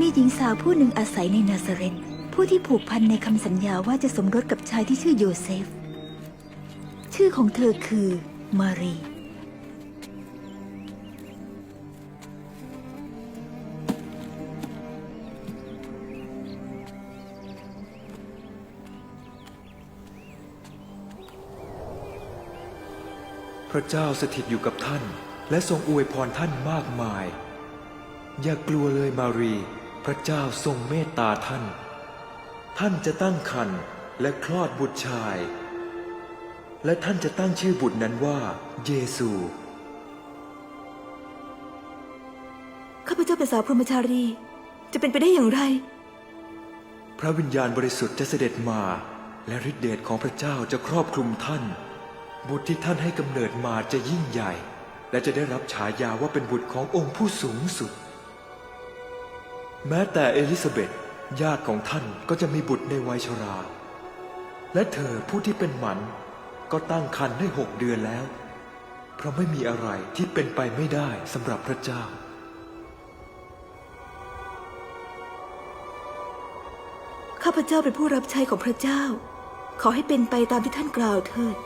มีหญิงสาวผู้หนึ่งอาศัยในนาซาเรตผู้ที่ผูกพันในคำสัญญาว่าจะสมรสกับชายที่ชื่อโยเซฟ ชื่อของเธอคือมารี พระเจ้าสถิตอยู่กับท่าน และทรงอวยพรท่านมากมาย อย่ากลัวเลยมารี พระเจ้าทรงเมตตาท่าน ท่านจะตั้งครรภ์และคลอดบุตรชาย และท่านจะตั้งชื่อบุตรนั้นว่าเยซู ข้าพเจ้าเป็นสาวพรหมชารี จะเป็นไปได้อย่างไร พระวิญญาณบริสุทธิ์จะเสด็จมา และฤทธิเดชของพระเจ้าจะครอบคลุมท่าน บุตรที่ท่านให้กำเนิดมาจะยิ่งใหญ่ และจะได้รับฉายาว่าเป็นบุตรขององค์ผู้สูงสุด แม้แต่เอลิซาเบธญาติของท่านก็จะมีบุตรในวัยชรา และเธอผู้ที่เป็นหมันก็ตั้งครรภ์ได้หกเดือนแล้ว เพราะไม่มีอะไรที่เป็นไปไม่ได้สำหรับพระเจ้า ข้าพเจ้าเป็นผู้รับใช้ของพระเจ้า ขอให้เป็นไปตามที่ท่านกล่าวเถิด